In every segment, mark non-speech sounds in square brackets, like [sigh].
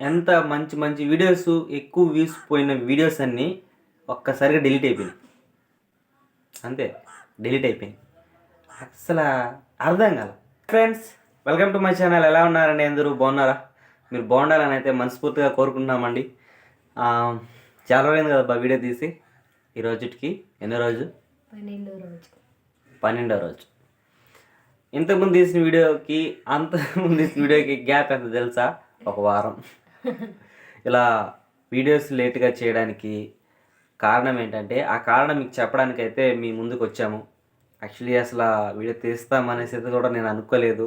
ఎంత మంచి మంచి వీడియోస్ ఎక్కువ వ్యూస్ పోయిన వీడియోస్ అన్నీ ఒక్కసారిగా డిలీట్ అయిపోయినాయి. అంతే డిలీట్ అయిపోయింది అసలు అర్థం కాల. Friends welcome to my channel ఎలా ఉన్నారండి అందరూ? బాగున్నారా? మీరు బాగుండాలని అయితే మనస్ఫూర్తిగా కోరుకుంటున్నామండి. చాలా రోజులైంది కదా బా వీడియో తీసి. ఈ రోజుకి ఎన్నో రోజు? పన్నెండో రోజు. పన్నెండో రోజు. ఇంతకుముందు తీసిన వీడియోకి అంతకుముందు తీసిన వీడియోకి గ్యాప్ ఎంత తెలుసా? ఒక వారం. ఇలా వీడియోస్ లేట్గా చేయడానికి కారణం ఏంటంటే ఆ కారణం మీకు చెప్పడానికి అయితే మీ ముందుకు వచ్చాము. యాక్చువల్లీ అసలు వీడియో తీస్తామనేసి అయితే కూడా నేను అనుకోలేదు.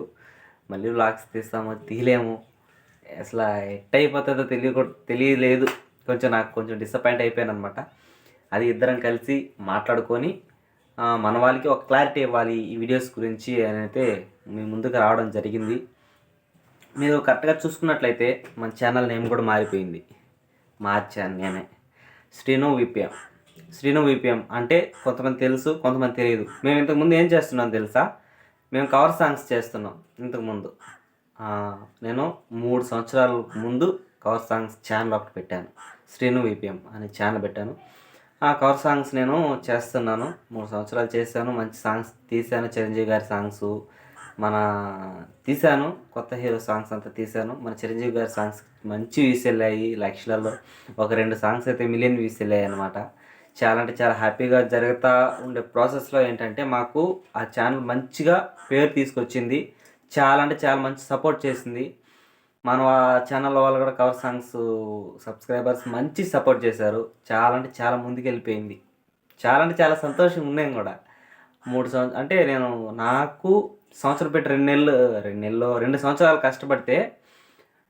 మళ్ళీ వ్లాగ్స్ తీస్తామో తీయలేము. అసలు ఎట్ అయిపోతుందో తెలియ తెలియలేదు. కొంచెం నాకు కొంచెం డిసప్పాయింట్ అయిపోయాను అనమాట అది ఇద్దరం కలిసి మాట్లాడుకొని మన వాళ్ళకి ఒక క్లారిటీ ఇవ్వాలి ఈ వీడియోస్ గురించి అని అయితే మీ ముందుకు రావడం జరిగింది. మీరు కరెక్ట్గా చూసుకున్నట్లయితే మన ఛానల్ నేమ్ కూడా మారిపోయింది. మార్చాను నేనే. శ్రీను విపిఎం శ్రీను విపిఎం అంటే కొంతమంది తెలుసు కొంతమంది తెలియదు. మేము ఇంతకుముందు ఏం చేస్తున్నాం తెలుసా? మేము కవర్ సాంగ్స్ చేస్తున్నాం ఇంతకుముందు నేను మూడు సంవత్సరాల ముందు కవర్ సాంగ్స్ ఛానల్ ఒకటి పెట్టాను. శ్రీను విపిఎం అనే ఛానల్ పెట్టాను. ఆ కవర్ సాంగ్స్ నేను చేస్తున్నాను. మూడు సంవత్సరాలు చేశాను. మంచి సాంగ్స్ తీశాను. చిరంజీవి గారి సాంగ్స్ మన తీశాను కొత్త హీరో సాంగ్స్ అంతా తీశాను. మన చిరంజీవి గారి సాంగ్స్ మంచి వ్యూస్ వెళ్ళాయి. లక్షలలో ఒక రెండు సాంగ్స్ అయితే మిలియన్ వ్యూస్ వెళ్ళాయి అనమాట చాలా అంటే చాలా హ్యాపీగా జరుగుతూ ఉండే ప్రాసెస్లో ఏంటంటే మాకు ఆ ఛానల్ మంచిగా పేరు తీసుకొచ్చింది. చాలా అంటే చాలా మంచి సపోర్ట్ చేసింది. మన ఛానల్ వాళ్ళు కూడా కవర్ సాంగ్స్ సబ్స్క్రైబర్స్ మంచి సపోర్ట్ చేశారు. చాలా అంటే చాలా ముందుకు వెళ్ళిపోయింది చాలా అంటే చాలా సంతోషంగా ఉన్నాం కూడా. మూడు సంవత్సరం అంటే నేను నాకు సంవత్సరం పెట్టి రెండు నెలలు రెండు నెలలు రెండు సంవత్సరాలు కష్టపడితే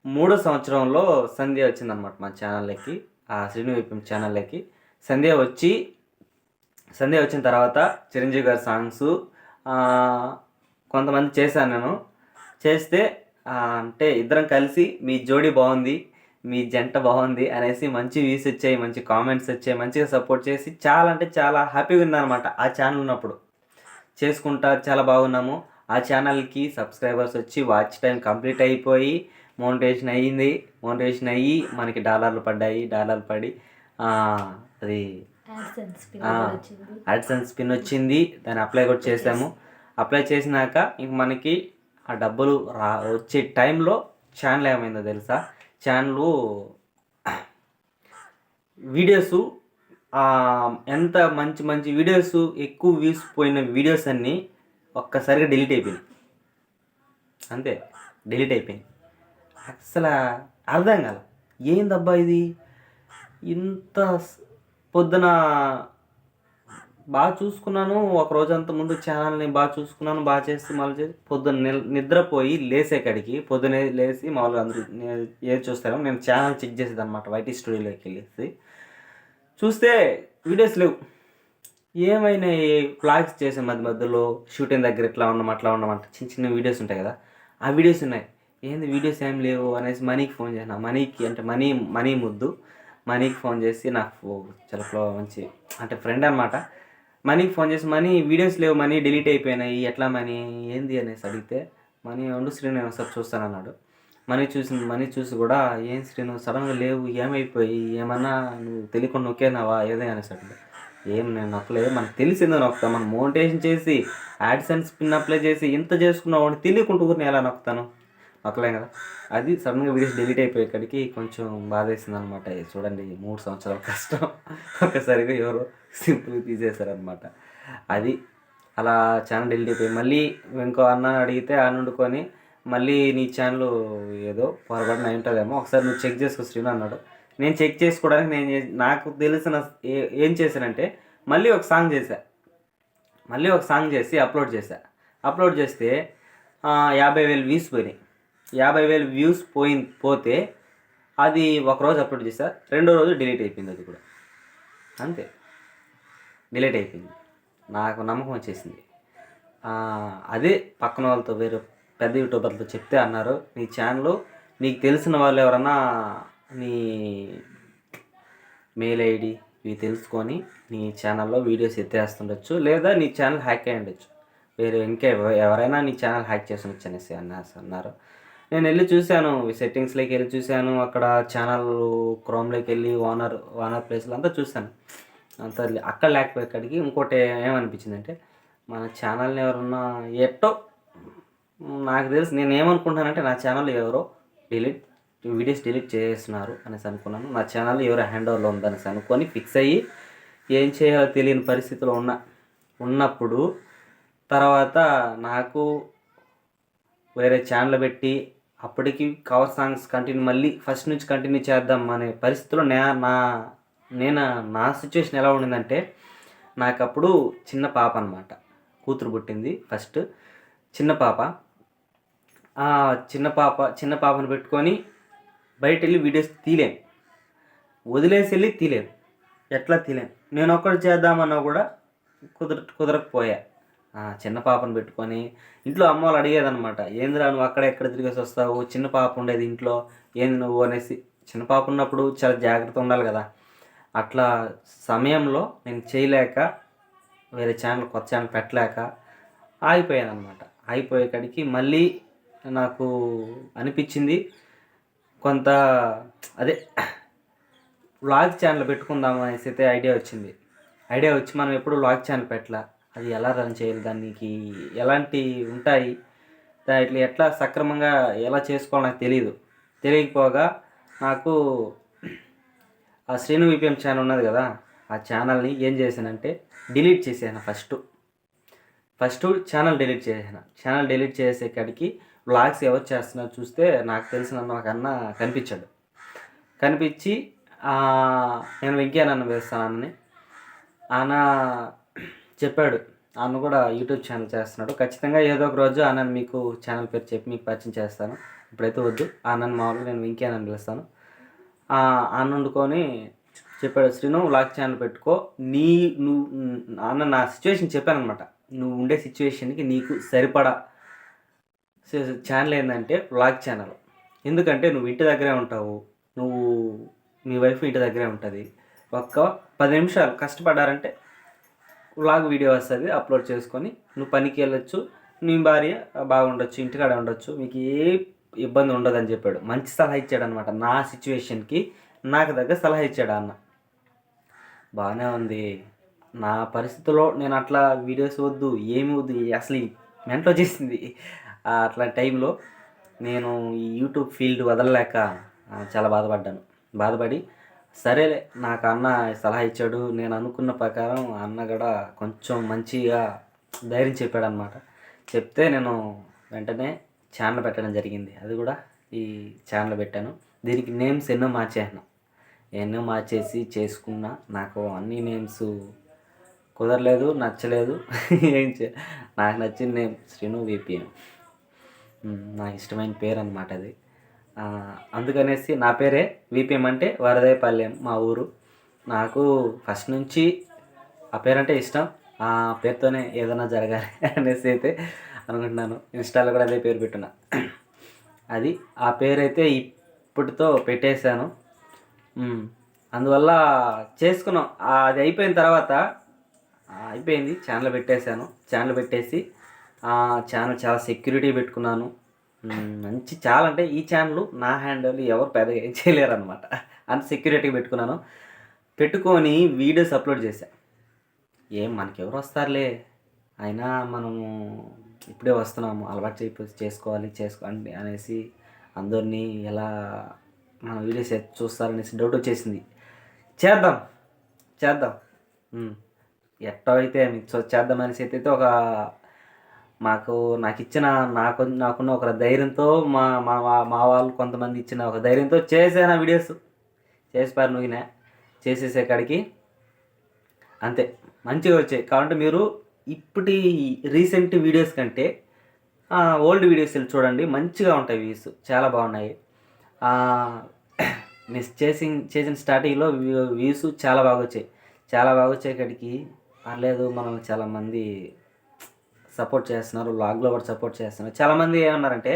మూడో సంవత్సరంలో సంధ్య వచ్చిందనమాట మా ఛానల్లోకి ఆ శ్రీను విపిఎం ఛానల్లోకి. సంధ్య వచ్చి సంధ్య వచ్చిన తర్వాత చిరంజీవి గారి సాంగ్స్ కొంతమంది చేశాను నేను. చేస్తే అంటే ఇద్దరం కలిసి మీ జోడీ బాగుంది మీ జంట బాగుంది అనేసి మంచి వ్యూస్ వచ్చాయి మంచి కామెంట్స్ వచ్చాయి మంచిగా సపోర్ట్ చేసి చాలా అంటే చాలా హ్యాపీగా ఉందన్నమాట ఆ ఛానల్ ఉన్నప్పుడు. చేసుకుంటా చాలా బాగున్నాము. ఆ ఛానల్కి సబ్స్క్రైబర్స్ వచ్చి వాచ్ టైం కంప్లీట్ అయిపోయి మోనిటేషన్ అయ్యింది. మోనిటేషన్ అయ్యి మనకి డాలర్లు పడ్డాయి. డాలర్లు పడి అది యాడ్సెన్స్ అడ్సెన్స్ పిన్ వచ్చింది. దాన్ని అప్లై కూడా చేసాము. అప్లై చేసినాక ఇంక మనకి ఆ డబ్బులు రా వచ్చే టైంలో ఛానల్ ఏమైందో తెలుసా? ఛానల్ వీడియోస్ ఎంత మంచి మంచి వీడియోస్ ఎక్కువ వ్యూస్ పోయిన వీడియోస్ అన్నీ ఒక్కసారిగా డిలీట్ అయిపోయింది. అంతే డిలీట్ అయిపోయింది. అసలు అర్థం కాల. ఏందబ్బా ఇది? ఇంత పొద్దున బాగా చూసుకున్నాను ఒక రోజంతా ముందు ఛానల్ని బాగా చూసుకున్నాను బాగా చేసి మళ్ళీ చేసి పొద్దున్న నిద్రపోయి లేసేకాడికి పొద్దునే లేచి మామూలుగా అందరూ ఏది చూస్తారో నేను ఛానల్ చెక్ చేసేది అనమాట వైటీ స్టూడియోలోకి వెళ్ళేసి. చూస్తే వీడియోస్ లేవు. ఏమైనా ఫ్లాగ్స్ చేసే మధ్య మధ్యలో షూటింగ్ దగ్గర ఇట్లా ఉన్నాం అట్లా ఉన్నామంట చిన్న చిన్న వీడియోస్ ఉంటాయి కదా? ఆ వీడియోస్ ఉన్నాయి. ఏంది వీడియోస్ ఏం లేవు అనేసి మనీకి ఫోన్ చేసిన. మనీకి అంటే మనీ మనీ ముద్దు. మనీకి ఫోన్ చేసి నాకు చాలా ఫ్లో మంచి అంటే ఫ్రెండ్ అనమాట మనీకి ఫోన్ చేసి మనీ వీడియోస్ లేవు మనీ డిలీట్ అయిపోయినాయి. ఎట్లా మనీ? ఏంది? అనేసి అడిగితే మనీ ఉండు శ్రీను సార్ చూస్తాను అన్నాడు. మనీ చూసింది మనీ చూసి కూడా ఏం శ్రీ నువ్వు సడన్గా లేవు ఏమైపోయి? ఏమన్నా నువ్వు తెలియకుండా నొక్కేనావా ఏదే? అనేసి అడిగాడు. ఏం నేను నొక్కలేదు మనకు తెలిసిందో నొక్కుతా మనం మోనిటేషన్ చేసి యాడ్సెన్స్ పిన్ అప్లై చేసి ఇంత చేసుకున్నావు అని తెలియకుండా ఊరిని ఎలా నొక్కుతాను? నొక్కలేం కదా? అది సడన్గా వీడియోస్ డిలీట్ అయిపోయేకాడికి కొంచెం బాధేసింది అనమాట చూడండి మూడు సంవత్సరాల కష్టం. ఒకసారిగా ఎవరో సింపుల్గా తీసేశారనమాట. అది అలా ఛానల్ డిలీట్ అయిపోయి మళ్ళీ ఇంకో అన్న అడిగితే ఆ వండుకొని మళ్ళీ నీ ఛానల్ ఏదో పొరపాటున అయి ఉంటుందేమో. ఒకసారి నువ్వు చెక్ చేసుకో శ్రీను అన్నాడు. నేను చెక్ చేసుకోవడానికి నేను నాకు తెలిసిన ఏం చేశానంటే మళ్ళీ ఒక సాంగ్ చేశా. మళ్ళీ ఒక సాంగ్ చేసి అప్లోడ్ చేశా. అప్లోడ్ చేస్తే యాభై వేలు వ్యూస్ పోయినాయి. యాభై వేలు వ్యూస్ పోయి పోతే అది ఒక రోజు అప్లోడ్ చేసా రెండో రోజు డిలీట్ అయిపోయింది అది కూడా. అంతే. డిలీట్ అయిపోయింది. నాకు నమ్మకం వచ్చేసింది. అదే పక్కన వాళ్ళతో వేరే పెద్ద యూట్యూబర్లతో చెప్తే అన్నారు. నీ ఛానల్ నీకు తెలిసిన వాళ్ళు ఎవరన్నా నీ మెయిల్ ఐడి ఇవి తెలుసుకొని నీ ఛానల్లో వీడియోస్ ఎత్తేస్తుండొచ్చు లేదా నీ ఛానల్ హ్యాక్ అయ్యి ఉండొచ్చు. వేరే ఇంకా ఎవరైనా నీ ఛానల్ హ్యాక్ చేసి అనేసి అన్నారు అన్నారు. నేను వెళ్ళి చూశాను సెట్టింగ్స్లోకి వెళ్ళి చూశాను అక్కడ ఛానల్ క్రోమ్లోకి వెళ్ళి ఓనర్ ఓనర్ ప్లేస్లో అంతా చూశాను. అంత అక్కడ అక్కడ లేకపోయేక్కడికి ఇంకోటి ఏమనిపించిందంటే మన ఛానల్ని ఎవరన్నా ఎట్టో నాకు తెలిసి నేను ఏమనుకుంటానంటే నా ఛానల్ ఎవరో డిలీట్ వీడియోస్ డిలీట్ చేస్తున్నారు అనేసి అనుకున్నాను. నా ఛానల్ ఎవరో హ్యాండ్ ఓవర్లో ఉందనేసి అనుకొని ఫిక్స్ అయ్యి ఏం చేయాలో తెలియని పరిస్థితిలో ఉన్న ఉన్నప్పుడు తర్వాత నాకు వేరే ఛానల్ పెట్టి అప్పటికి కవర్ సాంగ్స్ కంటిన్యూ మళ్ళీ ఫస్ట్ నుంచి కంటిన్యూ చేద్దాం అనే పరిస్థితిలో నే నా నేను నా సిచ్యువేషన్ ఎలా ఉండిందంటే నాకు అప్పుడు చిన్న పాప అనమాట కూతురు పుట్టింది ఫస్ట్ చిన్న పాప. చిన్న పాప చిన్న పాపను పెట్టుకొని బయట వెళ్ళి వీడియోస్ తీలేం వదిలేసి వెళ్ళి తీలేం ఎట్లా తీలేం నేను ఒక్కటి చేద్దామన్నా కూడా కుదర కుదరకపోయా. చిన్న పాపను పెట్టుకొని ఇంట్లో అమ్మ వాళ్ళు అడిగేదనమాట ఏందిరా నువ్వు అక్కడ ఎక్కడ తిరిగేసి వస్తావు? చిన్న పాప ఉండేది ఇంట్లో. ఏంది నువ్వు? అనేసి. చిన్న పాప ఉన్నప్పుడు చాలా జాగ్రత్త ఉండాలి కదా. అట్లా సమయంలో నేను చేయలేక వేరే ఛానల్ కొత్త ఛానల్ పెట్టలేక ఆగిపోయాను అనమాట ఆగిపోయేకాడికి మళ్ళీ నాకు అనిపించింది కొంత అదే వ్లాగ్ ఛానల్ పెట్టుకుందాం అనేసి అయితే ఐడియా వచ్చింది. ఐడియా వచ్చి మనం ఎప్పుడు వ్లాగ్ ఛానల్ పెట్టలా? అది ఎలా రన్ చేయాలి? దానికి ఎలాంటి ఉంటాయి? దాంట్లో ఎట్లా సక్రమంగా ఎలా చేసుకోవాలో నాకు తెలియదు తెలియకపోగా నాకు ఆ శ్రీను విపిఎం ఛానల్ ఉన్నది కదా ఆ ఛానల్ని ఏం చేశానంటే డిలీట్ చేసాను ఫస్ట్. ఫస్ట్ ఛానల్ డిలీట్ చేసాను ఛానల్ డిలీట్ చేసేకాడికి వ్లాగ్స్ ఎవరు చేస్తున్నారు చూస్తే నాకు తెలిసిన నాకన్నా అన్న కనిపించాడు. కనిపించి నేను వెంకయ్యనన్ను వేస్తానని. ఆయన చెప్పాడు అన్న కూడా యూట్యూబ్ ఛానల్ చేస్తున్నాడు. ఖచ్చితంగా ఏదో ఒక రోజు అన్న మీకు ఛానల్ పేరు చెప్పి మీకు పరిచయం చేస్తాను. ఇప్పుడైతే వద్దు అన్నని మామూలుగా నేను వెంకయ్యనని పిలుస్తాను. ఆ, అన్న వండుకొని చెప్పాడు శ్రీను వ్లాగ్ ఛానల్ పెట్టుకో. నీ నువ్వు అన్న నా సిచ్యువేషన్ చెప్పాను అనమాట నువ్వు ఉండే సిచ్యువేషన్కి నీకు సరిపడా ఛానల్ ఏంటంటే వ్లాగ్ ఛానల్. ఎందుకంటే నువ్వు ఇంటి దగ్గరే ఉంటావు నువ్వు మీ వైఫ్ ఇంటి దగ్గరే ఉంటుంది. ఒక్క పది నిమిషాలు కష్టపడ్డారంటే వ్లాగ్ వీడియో వస్తుంది అప్లోడ్ చేసుకొని నువ్వు పనికి వెళ్ళొచ్చు నీ భార్య బాగుండొచ్చు ఇంటికాడ ఉండొచ్చు మీకు ఏ ఇబ్బంది ఉండదని చెప్పాడు. మంచి సలహా ఇచ్చాడు అనమాట నా సిచ్యువేషన్కి నాకు దగ్గర సలహా ఇచ్చాడు అన్న. బాగానే ఉంది. నా పరిస్థితిలో నేను అట్లా వీడియోస్ వద్దు ఏమి వద్దు అసలు మెంట్లో చేసింది. అట్లా టైంలో నేను ఈ యూట్యూబ్ ఫీల్డ్ వదలలేక చాలా బాధపడ్డాను. బాధపడి సరేలే నాకు అన్న సలహా ఇచ్చాడు. నేను అనుకున్న ప్రకారం అన్న కూడా కొంచెం మంచిగా ధైర్యం చెప్పాడు అనమాట చెప్తే నేను వెంటనే ఛానల్ పెట్టడం జరిగింది. అది కూడా ఈ ఛానల్ పెట్టాను. దీనికి నేమ్స్ ఎన్నో మార్చేసాను ఎన్నో మార్చేసి చేసుకున్నా. నాకు అన్ని నేమ్స్ కుదరలేదు నచ్చలేదు. [laughs] ఏం చే నాకు నచ్చిన నేమ్ శ్రీను విపిఎం నాకు ఇష్టమైన పేరు అనమాట అది అందుకనేసి నా పేరే విపిఎం అంటే వరదయపాలెం మా ఊరు. నాకు ఫస్ట్ నుంచి ఆ పేరంటే ఇష్టం. ఆ పేరుతోనే ఏదైనా జరగాలి [laughs] అనేసి అయితే అనుకుంటున్నాను. ఇన్స్టాలో కూడా అదే పేరు పెట్టున్నా. [clears throat] అది ఆ పేరైతే ఇప్పటితో పెట్టేశాను. అందువల్ల చేసుకున్నాం. అది అయిపోయిన తర్వాత అయిపోయింది. ఛానల్ పెట్టేశాను. ఛానల్ పెట్టేసి ఛానల్ చాలా సెక్యూరిటీ పెట్టుకున్నాను. మంచి చాలా అంటే ఈ ఛానల్ నా హ్యాండిల్ ఎవరు పెద్దగా ఏం చేయలేరు అనమాట అంత సెక్యూరిటీ పెట్టుకున్నాను. పెట్టుకొని వీడియోస్ అప్లోడ్ చేశాను ఏం మనకెవరు వస్తారులే. అయినా మనము ఇప్పుడే వస్తున్నాము. అలవాటు చేయి చేసుకోవాలి చేసుకోండి అనేసి అందరినీ ఎలా మన వీడియోస్ చూస్తారనేసి డౌట్ వచ్చేసింది. చేద్దాం. చేద్దాం. ఉమ్. ఎట్టో అయితే మీకు చేద్దాం అనేసి అయితే ఒక మాకు నాకు ఇచ్చిన నాకు నాకున్న ఒక ధైర్యంతో మా మా మా- మా వాళ్ళు కొంతమంది ఇచ్చిన ఒక ధైర్యంతో చేసాను వీడియోస్? చేసిపారు నువ్వు నువ్వునే. చేసేసే కాడికి. అంతే. మంచిగా వచ్చాయి. కాబట్టి మీరు ఇప్పటి రీసెంట్ వీడియోస్ కంటే ఓల్డ్ వీడియోస్ వెళ్ళి చూడండి. మంచిగా ఉంటాయి వ్యూస్. చాలా బాగున్నాయి. నేను చేసి చేసిన స్టార్టింగ్లో వ్యూస్ చాలా బాగా వచ్చాయి. చాలా బాగా వచ్చేకాడికి పర్లేదు మనం చాలామంది సపోర్ట్ చేస్తున్నారు లాగ్లో కూడా సపోర్ట్ చేస్తున్నారు. చాలామంది ఏమన్నారంటే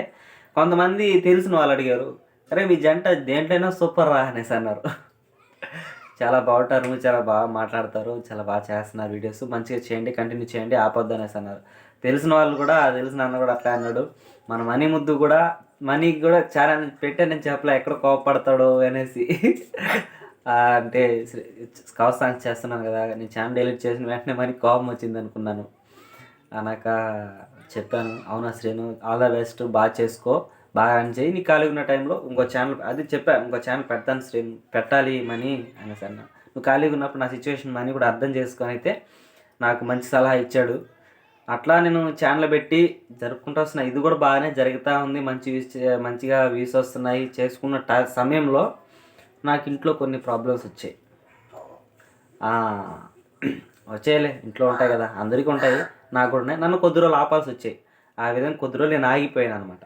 కొంతమంది తెలిసిన వాళ్ళు అడిగారు అరే మీ జంట దేంట్లైనా సూపర్ రా అనేసి అన్నారు. చాలా బాగుంటారు చాలా బాగా మాట్లాడతారు చాలా బాగా చేస్తున్నారు వీడియోస్. మంచిగా చేయండి కంటిన్యూ చేయండి ఆపొద్దు అనేసి అన్నారు. తెలిసిన వాళ్ళు కూడా తెలిసిన అన్న కూడా అట్లా అన్నాడు. మన మనీ ముద్దు కూడా మనీకి కూడా చాలా పెట్టా నేను చెప్పలే ఎక్కడ కోపడతాడు అనేసి. అంటే కవర్ సాంగ్స్ చేస్తున్నాను కదా నేను ఛానల్ డెలిట్ చేసిన వెంటనే మనకి కోపం వచ్చింది అనుకున్నాను. అన్నాక చెప్పాను. అవునా శ్రీను? ఆల్ ద బెస్ట్ బాగా చేసుకో. బాగా అని చేయి. నీ ఖాళీ ఉన్న టైంలో ఇంకో ఛానల్ అది చెప్పా ఇంకో ఛానల్ పెడతాను శ్రీను. పెట్టాలి మనీ అని అన్న. నువ్వు ఖాళీగా ఉన్నప్పుడు నా సిచ్యువేషన్ మనీ కూడా అర్థం చేసుకొని అయితే నాకు మంచి సలహా ఇచ్చాడు. అట్లా నేను ఛానల్ పెట్టి జరుపుకుంటూ వస్తున్నా. ఇది కూడా బాగానే జరుగుతూ ఉంది. మంచి వ్యూస్ మంచిగా వ్యూస్ వస్తున్నాయి. చేసుకున్న ట సమయంలో నాకు ఇంట్లో కొన్ని ప్రాబ్లమ్స్ వచ్చాయి. [clears throat] వచ్చేయలే. ఇంట్లో ఉంటాయి కదా. అందరికీ ఉంటాయి. నాకు కూడా ఉన్నాయి. నన్ను కొద్ది రోజులు ఆపాల్సి వచ్చాయి ఆ విధంగా కొద్ది రోజులు నేను ఆగిపోయాను అనమాట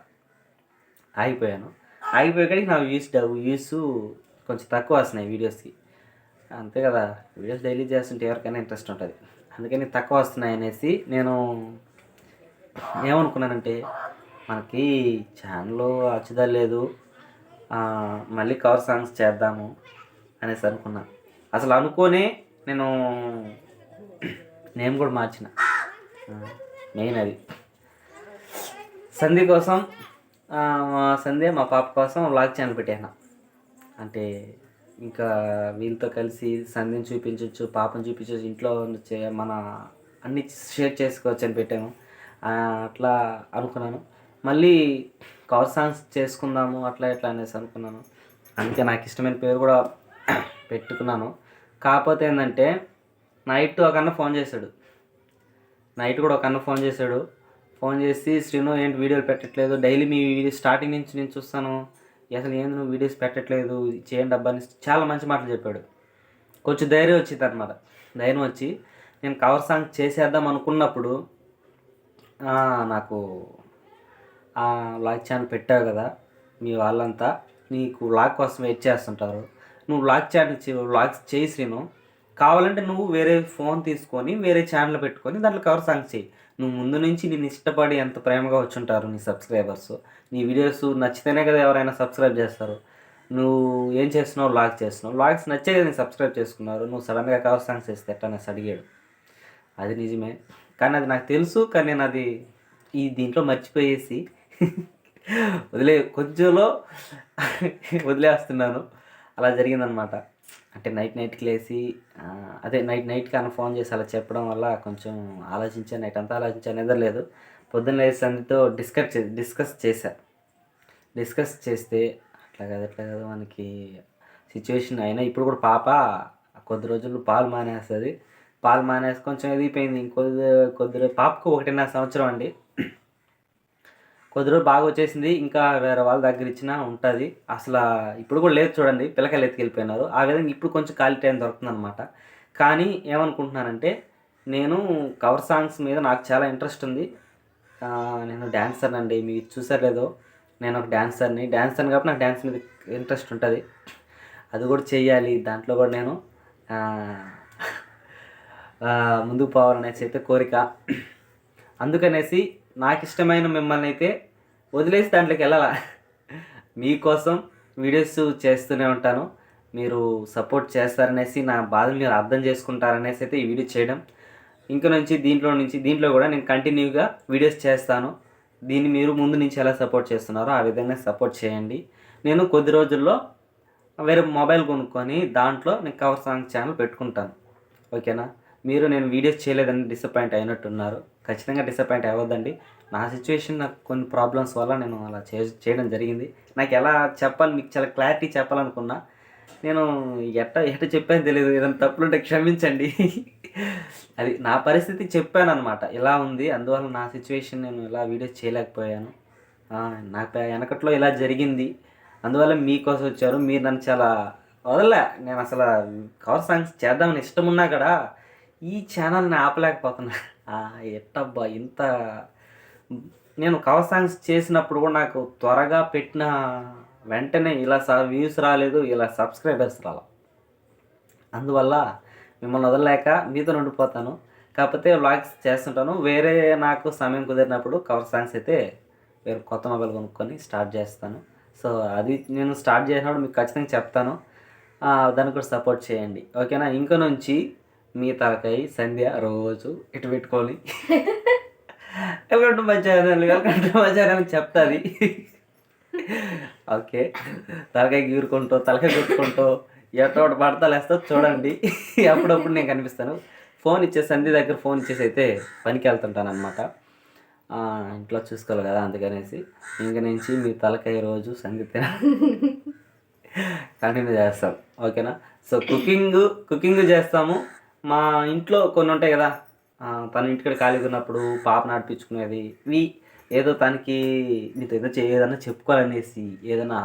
ఆగిపోయాను. ఆగిపోయేకాడికి నా వ్యూస్ వ్యూస్ కొంచెం తక్కువ వస్తున్నాయి వీడియోస్కి. అంతే కదా వీడియోస్ డైలీ చేస్తుంటే ఎవరికైనా ఇంట్రెస్ట్ ఉంటుంది. అందుకని తక్కువ వస్తున్నాయి అనేసి నేను ఏమనుకున్నానంటే మనకి ఛానల్ అచ్చుదా లేదు. మళ్ళీ కవర్ సాంగ్స్ చేద్దాము అనేసి అనుకున్నా. అసలు అనుకోనే నేను నేమ్ కూడా మార్చిన. మెయిన్ అది. సంధి కోసం మా సంధ్య మా పాప కోసం వ్లాగ్ ఛానల్ పెట్టాను అంటే ఇంకా వీళ్ళతో కలిసి సంధిని చూపించవచ్చు పాపను చూపించవచ్చు ఇంట్లో చే- మన అన్ని షేర్ చేసుకోవచ్చు అని పెట్టాను అట్లా అనుకున్నాను. మళ్ళీ కవర్ సాంగ్స్ చేసుకుందాము అట్లా ఇట్లా అనేసి అనుకున్నాను. అందుకే నాకు ఇష్టమైన పేరు కూడా [clears throat] పెట్టుకున్నాను. కాకపోతే ఏంటంటే నైట్ ఒక ఫోన్ చేశాడు. నైట్ కూడా ఒక అన్న ఫోన్ చేశాడు. ఫోన్ చేసి శ్రీను ఏంటి వీడియోలు పెట్టట్లేదు? డైలీ మీ వీడియో స్టార్టింగ్ నుంచి నేను చూస్తాను. అసలు ఏంది నువ్వు వీడియోస్ పెట్టట్లేదు? చేయండి డబ్బా అని చాలా మంచి మాటలు చెప్పాడు. కొంచెం ధైర్యం వచ్చింది అనమాట ధైర్యం వచ్చి నేను కవర్ సాంగ్ చేసేద్దాం అనుకున్నప్పుడు నాకు వ్లాగ్ ఛానల్ పెట్టావు కదా మీ వాళ్ళంతా నీకు వ్లాగ్ కోసం వెయిట్ చేస్తుంటారు. నువ్వు వ్లాగ్ ఛానల్ వ్లాగ్స్ చేయి శ్రీను. కావాలంటే నువ్వు వేరే ఫోన్ తీసుకొని వేరే ఛానల్ పెట్టుకొని దాంట్లో కవర్ సాంగ్స్ చేయి. నువ్వు ముందు నుంచి నేను ఇష్టపడి ఎంత ప్రేమగా వచ్చుంటారు నీ సబ్స్క్రైబర్స్ నీ వీడియోస్ నచ్చితేనే కదా ఎవరైనా సబ్స్క్రైబ్ చేస్తారు. నువ్వు ఏం చేస్తున్నావు? లాగ్ చేస్తున్నావు. లాగ్స్ నచ్చే కదా నేను సబ్స్క్రైబ్ చేసుకున్నారు. నువ్వు సడన్గా కవర్ సాంగ్స్ చేస్తే ఎట్లా అనేసి అడిగాడు. అది నిజమే. కానీ అది నాకు తెలుసు కానీ నేను అది ఈ దీంట్లో మర్చిపోయేసి వదిలే కొంచెంలో వదిలేస్తున్నాను. అలా జరిగిందనమాట అంటే నైట్ నైట్కి లేచి అదే నైట్ నైట్కి అన్న ఫోన్ చేసి అలా చెప్పడం వల్ల కొంచెం ఆలోచించాను నైట్ అంతా ఆలోచించాను నిద్రలేదు పొద్దున్న లేచి అందుతో డిస్కస్ చే డిస్కస్ చేశా. డిస్కస్ చేస్తే అట్లా కాదు అట్లా కాదు మనకి సిచ్యువేషన్ అయినా ఇప్పుడు కూడా పాప కొద్ది రోజులు పాలు మానేస్తుంది. పాలు మానేసి కొంచెం ఎదిగిపోయింది. ఇంకొద్ది కొద్ది పాపకు ఒకటిన్నర సంవత్సరం అండి. కొద్ది రోజులు బాగా వచ్చేసింది. ఇంకా వేరే వాళ్ళ దగ్గర ఇచ్చినా ఉంటుంది. అసలు ఇప్పుడు కూడా లేదు చూడండి. పిల్లకాయలు ఎత్తుకెళ్ళిపోయినారు. ఆ విధంగా ఇప్పుడు కొంచెం ఖాళీ టైం దొరుకుతుంది అనమాట కానీ ఏమనుకుంటున్నానంటే నేను కవర్ సాంగ్స్ మీద నాకు చాలా ఇంట్రెస్ట్ ఉంది. నేను డ్యాన్సర్ అండి. మీరు చూసారు లేదో నేను ఒక డ్యాన్సర్ని డ్యాన్సర్ని కాబట్టి నాకు డ్యాన్స్ మీద ఇంట్రెస్ట్ ఉంటుంది. అది కూడా చేయాలి దాంట్లో కూడా నేను ముందుకు పోవాలనేసి అయితే కోరిక. అందుకనేసి నాకు ఇష్టమైన మిమ్మల్ని అయితే వదిలేసి దాంట్లోకి వెళ్ళాలా? మీకోసం వీడియోస్ చేస్తూనే ఉంటాను. మీరు సపోర్ట్ చేస్తారనేసి నా బాధను మీరు అర్థం చేసుకుంటారనేసి అయితే ఈ వీడియో చేయడం. ఇంక నుంచి దీంట్లో నుంచి దీంట్లో కూడా నేను కంటిన్యూగా వీడియోస్ చేస్తాను. దీన్ని మీరు ముందు నుంచి ఎలా సపోర్ట్ చేస్తున్నారో ఆ విధంగా సపోర్ట్ చేయండి. నేను కొద్ది రోజుల్లో వేరే మొబైల్ కొనుక్కొని దాంట్లో నేను కవర్ సాంగ్ ఛానల్ పెట్టుకుంటాను. ఓకేనా? మీరు నేను వీడియోస్ చేయలేదని డిసప్పాయింట్ అయినట్టున్నారు. ఖచ్చితంగా డిసప్పాయింట్ అవ్వద్దండి. నా సిచ్యువేషన్ నాకు కొన్ని ప్రాబ్లమ్స్ వల్ల నేను అలా చే చేయడం జరిగింది. నాకు ఎలా చెప్పాలి మీకు చాలా క్లారిటీ చెప్పాలనుకున్నా నేను ఎట్ట ఎట్ట చెప్పాను తెలియదు ఏదైనా తప్పులుంటే క్షమించండి. అది నా పరిస్థితి చెప్పాను అనమాట ఇలా ఉంది. అందువల్ల నా సిచ్యువేషన్ నేను ఇలా వీడియోస్ చేయలేకపోయాను. నాకు వెనకట్లో ఇలా జరిగింది. అందువల్ల మీకోసం వచ్చారు. మీరు నన్ను చాలా వదలలే. నేను అసలు కవర్ సాంగ్స్ చేద్దామని ఇష్టం ఉన్నా కూడా ఈ ఛానల్ని ఆపలేకపోతున్నా. ఎట్టబ్బా ఇంత నేను కవర్ సాంగ్స్ చేసినప్పుడు కూడా నాకు త్వరగా పెట్టిన వెంటనే ఇలా స వ్యూస్ రాలేదు ఇలా సబ్స్క్రైబర్స్ రాల. అందువల్ల మిమ్మల్ని వదలలేక మీతో ఉండిపోతాను. కాకపోతే వ్లాగ్స్ చేస్తుంటాను. వేరే నాకు సమయం కుదిరినప్పుడు కవర్ సాంగ్స్ అయితే వేరే కొత్త మొబైల్ కొనుక్కొని స్టార్ట్ చేస్తాను. సో అది నేను స్టార్ట్ చేసినప్పుడు మీకు ఖచ్చితంగా చెప్తాను. దాన్ని కూడా సపోర్ట్ చేయండి. ఓకేనా? ఇంక నుంచి మీ తలకాయ సంధ్య రోజు ఇటు పెట్టుకొని. Welcome to my channel welcome to my channel okay. తలకాయ గీరుకుంటూ తలకాయ కొట్టుకుంటూ ఎట్టోటి పడతా లేస్తా చూడండి. అప్పుడప్పుడు నేను కనిపిస్తాను. ఫోన్ ఇచ్చే సంధి దగ్గర ఫోన్ ఇచ్చేసి అయితే పనికి వెళ్తుంటాను అనమాట ఇంట్లో చూసుకోవాలి కదా అందుకనేసి. ఇంక నుంచి మీ తలకాయ రోజు సంధి తిన కంటిన్యూ చేస్తాం. ఓకేనా? సో కుకింగ్ కుకింగ్ చేస్తాము. మా ఇంట్లో కొన్ని ఉంటాయి కదా. తన ఇంటికి ఖాళీగా ఉన్నప్పుడు పాప నడిపించుకునేది ఇవి ఏదో తనకి నీతో ఏదో చే- ఏదైనా చెప్పుకోవాలనేసి ఏదైనా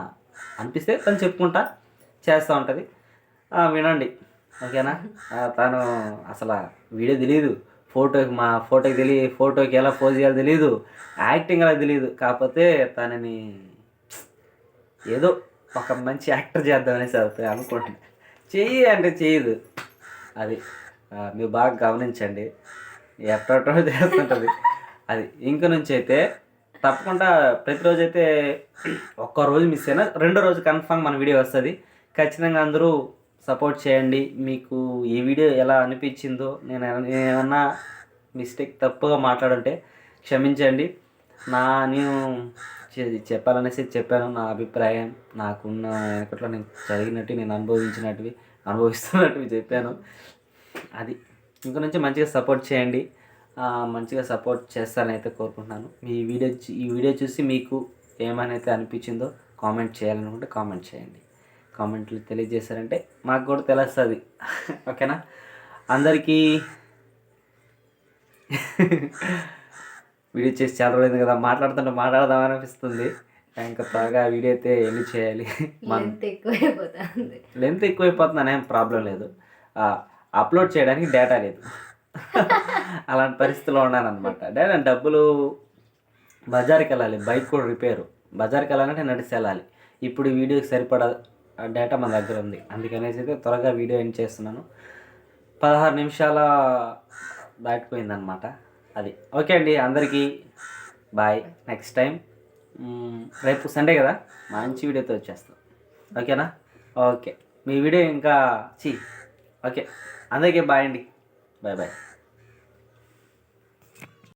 అనిపిస్తే తను చెప్పుకుంటా చేస్తూ ఉంటుంది. వినండి. ఓకేనా? తను అసలు వీడియో తెలియదు ఫోటోకి మా ఫోటోకి తెలియ ఫోటోకి ఎలా పోజ్ చేయాలో తెలియదు యాక్టింగ్ అలా తెలియదు కాకపోతే తనని ఏదో ఒక మంచి యాక్టర్ చేద్దామనేసి అనుకుంటున్నాను చెయ్యి అంటే చేయదు అది. మీరు బాగా గమనించండి. ఎట్టో చేస్తుంటుంది అది ఇంక నుంచి అయితే తప్పకుండా ప్రతిరోజు అయితే ఒక్క రోజు మిస్ అయినా రెండో రోజు కన్ఫామ్ మన వీడియో వస్తుంది. ఖచ్చితంగా అందరూ సపోర్ట్ చేయండి. మీకు ఈ వీడియో ఎలా అనిపించిందో నేను ఏమన్నా మిస్టేక్ తప్పుగా మాట్లాడుంటే క్షమించండి. నా నేను చెప్పాలనేసి చెప్పాను. నా అభిప్రాయం నాకున్న వెనకట్లో నేను చదివినట్టు నేను అనుభవించినట్టువి అనుభవిస్తున్నట్టువి చెప్పాను. అది. ఇంక నుంచి మంచిగా సపోర్ట్ చేయండి. మంచిగా సపోర్ట్ చేస్తానని అయితే కోరుకుంటున్నాను. మీ వీడియో ఈ వీడియో చూసి మీకు ఏమైనా అనిపించిందో కామెంట్ చేయాలనుకుంటే కామెంట్ చేయండి. కామెంట్లు తెలియజేశారంటే మాకు కూడా తెలుస్తుంది. [laughs] ఓకేనా? అందరికీ వీడియో చేసి చాలా రోజులు కదా మాట్లాడుతుంటే మాట్లాడదాం అనిపిస్తుంది. ఇంకా త్వరగా వీడియో అయితే ఎన్ని చేయాలి. లెంత్ ఎక్కువైపోతుంది. లెంత్ ఎక్కువైపోతుందని ఏం ప్రాబ్లం లేదు అప్లోడ్ చేయడానికి డేటా లేదు. అలాంటి పరిస్థితిలో ఉన్నాను అనమాట డేటా డబ్బులు బజార్కి వెళ్ళాలి. బైక్ కూడా రిపేరు. బజార్కి వెళ్ళాలంటే నడిచి వెళ్ళాలి. ఇప్పుడు వీడియోకి సరిపడా డేటా మన దగ్గర ఉంది. అందుకనేసి అయితే త్వరగా వీడియో ఎండ్ చేస్తున్నాను. పదహారు నిమిషాల దాటిపోయిందనమాట అది. ఓకే అండి అందరికీ బాయ్. నెక్స్ట్ టైం రేపు సండే కదా? మంచి వీడియోతో వచ్చేస్తాం. ఓకేనా? ఓకే. మీ వీడియో ఇంకా చీ ఓకే. అందరికీ బాయ్ అండి. Bye bye.